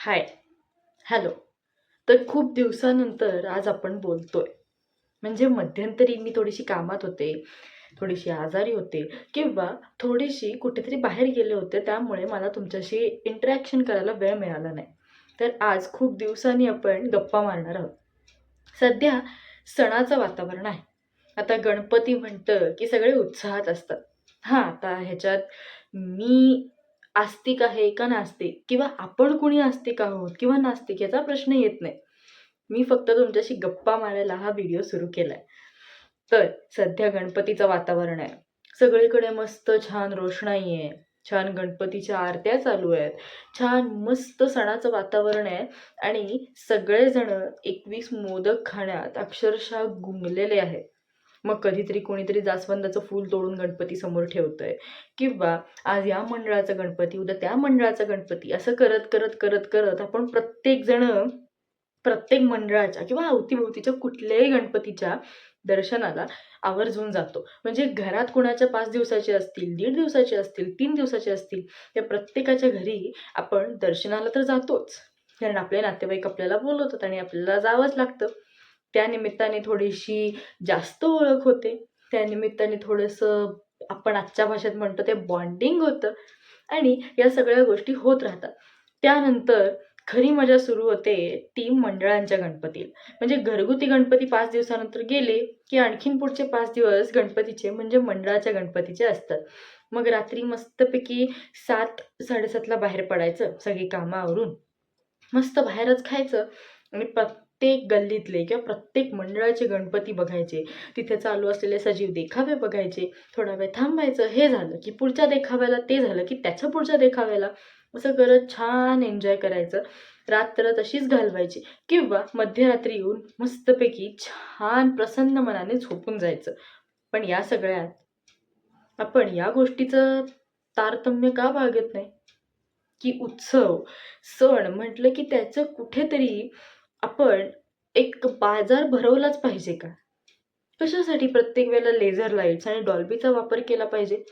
हाय. Hello. तर खूप दिवसानंतर आज आपण बोलतोय. म्हणजे मध्यंतरी मी थोडीशी कामात होते थोडीशी आजारी होते किंवा थोडीशी कुठेतरी बाहेर गेले होते त्यामुळे मला तुमच्याशी इंटरॅक्शन करायला वेळ मिळाला नाही. तर आज खूप दिवसांनी आपण गप्पा मारणार आहोत. सध्या सणाचं वातावरण आहे. आता गणपती म्हणतं की सगळे उत्साहात असतात. हां आता ह्याच्यात मी आस्तिक आहे का नास्तिक? किंवा आपण कुणी आस्तिक आहोत किंवा नास्तिक याचा प्रश्न येत नाही. मी फक्त तुमच्याशी गप्पा मारायला हा व्हिडिओ सुरू केला आहे तर सध्या गणपतीचं वातावरण आहे. सगळीकडे मस्त छान रोषणाई आहे. छान गणपतीच्या आरत्या चालू आहेत. छान मस्त सणाचं वातावरण आहे. आणि सगळेजण एकवीस मोदक खाण्यात अक्षरशः गुंगलेले आहेत. मग कधीतरी कोणीतरी जास्वंदाचं फूल तोडून गणपती समोर ठेवतंय. किंवा आज या मंडळाचा गणपती उद्या त्या मंडळाचा गणपती असं करत करत करत करत आपण प्रत्येकजण प्रत्येक मंडळाच्या किंवा अवतीभोवतीच्या कुठल्याही गणपतीच्या दर्शनाला आवर्जून जातो. म्हणजे घरात कोणाच्या पाच दिवसाचे असतील दीड दिवसाचे असतील तीन दिवसाचे असतील त्या प्रत्येकाच्या घरी आपण दर्शनाला तर जातोच. कारण आपले नातेवाईक आपल्याला बोलवतात आणि आपल्याला जावंच लागतं. त्यानिमित्ताने थोडीशी जास्त ओळख होते. त्यानिमित्ताने थोडंसं आपण आजच्या भाषेत म्हणतो ते बॉन्डिंग होतं. आणि या सगळ्या गोष्टी होत राहतात. त्यानंतर खरी मजा सुरू होते ती मंडळांच्या गणपतीला. म्हणजे घरगुती गणपती पाच दिवसानंतर गेले की आणखीन पुढचे पाच दिवस गणपतीचे म्हणजे मंडळाच्या गणपतीचे असतात. मग रात्री मस्तपैकी सात साडेसातला बाहेर पडायचं सगळी कामं आवरून मस्त बाहेरच खायचं आणि प प्रत्येक गल्लीतले किंवा प्रत्येक मंडळाचे गणपती बघायचे तिथे चालू असलेले सजीव देखावे बघायचे थोडा वेळ थांबायचं हे झालं की पुढच्या देखाव्याला ते झालं की त्याच्या पुढच्या देखाव्याला. असं करत छान एन्जॉय करायचं. रात्र तशीच घालवायची किंवा मध्यरात्री येऊन मस्तपैकी छान प्रसन्न मनाने झोपून जायचं. पण या सगळ्यात आपण या गोष्टीचं तारतम्य का बाळगत नाही? की उत्सव सण म्हटलं की त्याचं कुठेतरी आपण एक बाजार भरवलाच पाहिजे का? कशासाठी प्रत्येक वेळेला लेझर लाईट्स आणि डॉल्बीचा वापर केला पाहिजे?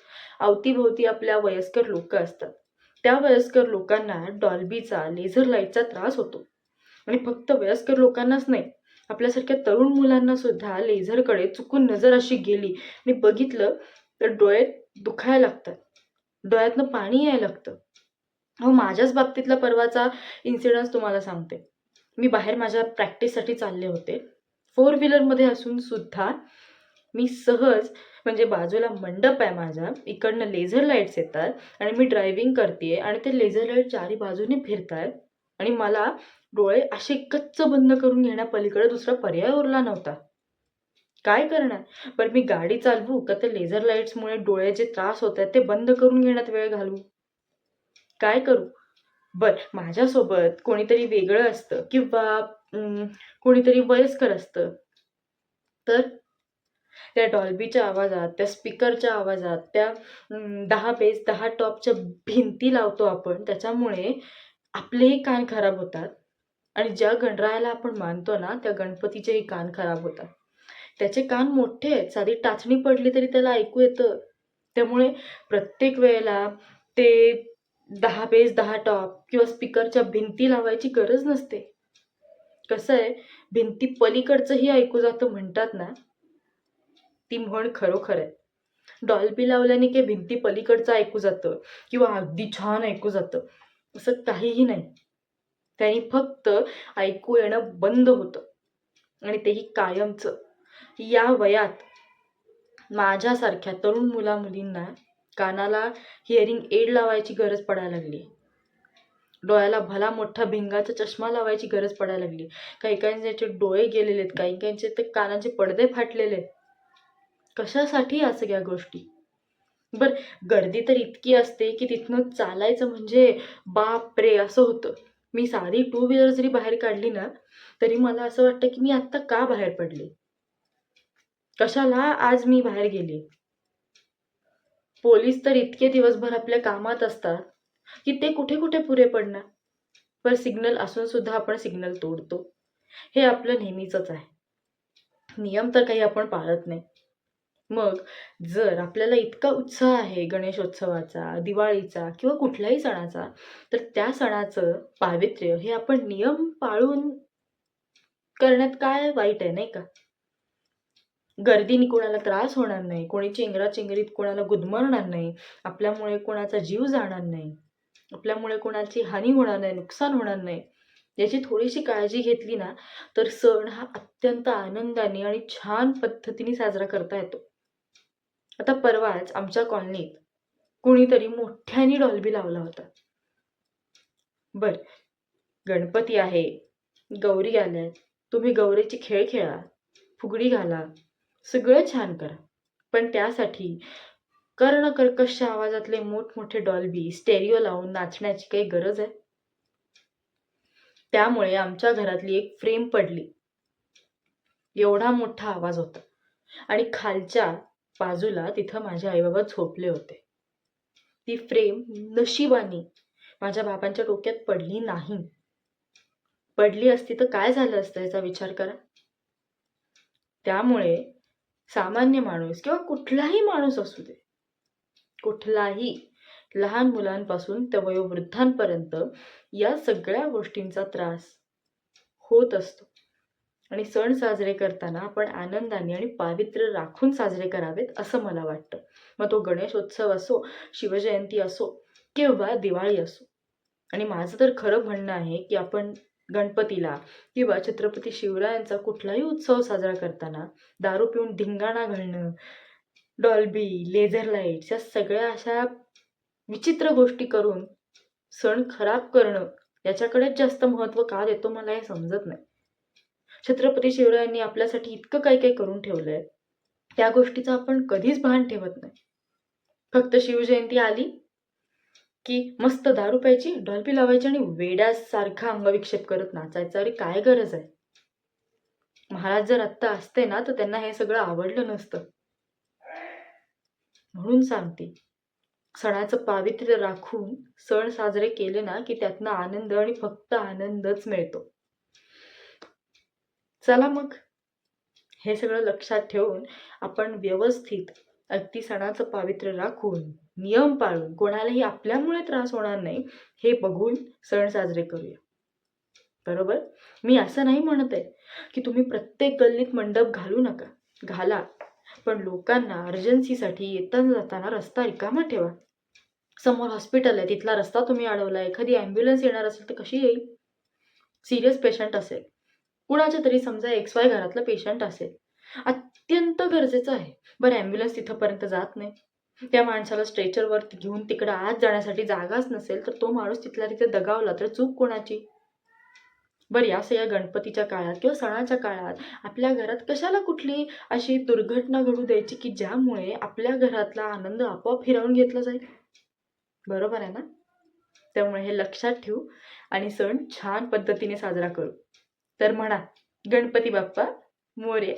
अवतीभोवती आपल्या वयस्कर लोक असतात. त्या वयस्कर लोकांना डॉल्बीचा लेझर लाईटचा त्रास होतो. आणि फक्त वयस्कर लोकांनाच नाही आपल्यासारख्या तरुण मुलांना सुद्धा लेझरकडे चुकून नजर अशी गेली आणि बघितलं तर डोळे दुखायला लागतात डोळ्यातनं पाणी यायला लागतं. हो माझ्याच बाबतीतला परवाचा इन्सिडन्स तुम्हाला सांगते. मी बाहेर माझ्या प्रॅक्टिससाठी चालले होते. फोर व्हीलरमध्ये असून सुद्धा मी सहज म्हणजे बाजूला मंडप आहे माझा इकडनं लेझर लाईट्स येतात आणि मी ड्रायव्हिंग करते आणि ते लेझर लाइट चारी बाजूने फिरत आणि मला डोळे असे कच्च बंद करून घेण्यापलीकडे दुसरा पर्याय उरला नव्हता. काय करणार? पण मी गाडी चालवू का ते लेझर लाईट्समुळे डोळे जे त्रास होत आहेत ते बंद करून घेण्यात वेळ घालू काय करू? बर माझ्यासोबत कोणीतरी वेगळं असतं किंवा कोणीतरी वयस्कर असतं. तर त्या डॉल्बीच्या आवाजात त्या स्पीकरच्या आवाजात त्या दहा बेस दहा टॉपच्या भिंती लावतो आपण. त्याच्यामुळे आपलेही कान खराब होतात आणि ज्या गणरायाला आपण मानतो ना त्या गणपतीचेही कान खराब होतात. त्याचे कान मोठे आहेत साधी टाचणी पडली तरी त्याला ऐकू येतं. त्यामुळे प्रत्येक वेळेला ते दहा बेस दहा टॉप किंवा स्पीकरच्या भिंती लावायची गरज नसते. कसं आहे भिंती पलीकडचंही ऐकू जातं म्हणतात ना. ती म्हण खरोखर आहे. डॉल्बी लावल्याने काही भिंती पलीकडचं ऐकू जातं किंवा अगदी छान ऐकू जातं असं काहीही नाही. त्यांनी फक्त ऐकू येणं बंद होतं आणि तेही कायमचं. या वयात माझ्यासारख्या तरुण मुला मुलींना कानाला हिअरिंग एड लावायची गरज पडायला लागली. डोळ्याला भला मोठा भिंगाचा चष्मा लावायची गरज पडायला लागली. काही काहींचे डोळे गेलेले आहेत काही काहींचे ते कानाचे पडदे फाटलेले आहेत. कशासाठी या सगळ्या गोष्टी? बर गर्दी तर इतकी असते की तिथनं चालायचं म्हणजे बाप रे असं होतं. मी साधी टू व्हीलर जरी बाहेर काढली ना तरी मला असं वाटतं की मी आत्ता का बाहेर पडले? कशाला आज मी बाहेर गेले? पोलीस तर इतके दिवसभर आपल्या कामात असतात की ते कुठे कुठे पुरे पडणार? पर सिग्नल असून सुद्धा आपण सिग्नल तोडतो. हे आपलं नेहमीचंच आहे. नियम तर काही आपण पाळत नाही. मग जर आपल्याला इतका उत्साह आहे गणेशोत्सवाचा दिवाळीचा किंवा कुठल्याही सणाचा तर त्या सणाचं पावित्र्य हे आपण नियम पाळून करण्यात काय वाईट आहे नाही का? गर्दीने कोणाला त्रास होणार नाही कोणी चेंगराचेंगरीत कोणाला गुदमरणार नाही आपल्यामुळे कोणाचा जीव जाणार नाही आपल्यामुळे कोणाची हानी होणार नाही नुकसान होणार नाही याची थोडीशी काळजी घेतली ना तर सण हा अत्यंत आनंदाने आणि छान पद्धतीने साजरा करता येतो. आता परवाच आमच्या कॉलनीत कुणीतरी मोठ्याने डॉल्बी लावला होता. बर गणपती आहे गौरी आल्यात तुम्ही गौरीचे खेळ खेळा फुगडी घाला सगळं छान करा. पण त्यासाठी कर्णकर्कश आवाजातले मोठमोठे डॉल्बी स्टेरिओ लावून नाचण्याची काही गरज आहे? त्यामुळे आमच्या घरातली एक फ्रेम पडली. एवढा मोठा आवाज होता. आणि खालच्या बाजूला तिथं माझे आईबाबा झोपले होते. ती फ्रेम नशिबाने माझ्या बाबांच्या डोक्यात पडली नाही. पडली असती तर काय झालं असतं याचा विचार करा? त्यामुळे सामान्य माणूस किंवा कुठलाही माणूस असू दे. कुठलाही लहान मुलांपासून ते वयोवृद्धांपर्यंत या सगळ्या गोष्टींचा त्रास होत असतो. आणि सण साजरे करताना आपण आनंदाने आणि पावित्र्य राखून साजरे करावेत असं मला वाटतं. मग तो गणेशोत्सव असो शिवजयंती असो किंवा दिवाळी असो. आणि माझं तर खरं म्हणणं आहे की आपण गणपतीला किंवा छत्रपती शिवरायांचा कुठलाही उत्सव साजरा करताना दारू पिऊन धिंगाणा घालणं डॉल्बी लेझर लाईट्स या सगळ्या अशा विचित्र गोष्टी करून सण खराब करणं याच्याकडेच जास्त महत्त्व का देतो मला हे समजत नाही. छत्रपती शिवरायांनी आपल्यासाठी इतकं काही काही करून ठेवलंय. त्या गोष्टीचं आपण कधीच भान ठेवत नाही. फक्त शिवजयंती आली की मस्त दारू प्यायची डॉल्बी लावायची आणि वेड्यासारखा अंगविक्षेप करत नाचायचं. अरे काय गरज आहे? महाराज जर आत्ता असते ना तर त्यांना हे सगळं आवडलं नसतं. म्हणून सांगते सणाचं पावित्र्य राखून सण साजरे केले ना की त्यातनं आनंद आणि फक्त आनंदच मिळतो. चला मग. हे सगळं लक्षात ठेवून आपण व्यवस्थित अगदी सणाचं पावित्र्य राखून नियम पाळून कोणालाही आपल्यामुळे त्रास होणार नाही हे बघून सण साजरे करूया. बरोबर? मी असं नाही म्हणत आहे की तुम्ही प्रत्येक गल्लीत मंडप घालू नका. घाला. पण लोकांना अर्जन्सीसाठी येताना जाताना रस्ता रिकामा ठेवा. समोर हॉस्पिटल आहे तिथला रस्ता तुम्ही अडवला एखादी ॲम्ब्युलन्स येणार असेल तर कशी येईल? सिरियस पेशंट असेल. कुणाच्या तरी समजा एक्स वाय घरातलं पेशंट असेल. अत्यंत गरजेचं आहे. बरं ॲम्ब्युलन्स तिथंपर्यंत जात नाही. त्या माणसाला स्ट्रेचरवर घेऊन तिकडं आत जाण्यासाठी जागाच नसेल तर तो माणूस तिथल्या तिथे दगावला तर चूक कोणाची? बरं या सगळ्या गणपतीच्या काळात किंवा सणाच्या काळात आपल्या घरात कशाला कुठली अशी दुर्घटना घडू द्यायची की ज्यामुळे आपल्या घरातला आनंद आपोआप हिरावून घेतला जाईल? बरोबर आहे ना? त्यामुळे हे लक्षात ठेवू आणि सण छान पद्धतीने साजरा करू. तर म्हणा गणपती बाप्पा मोर्या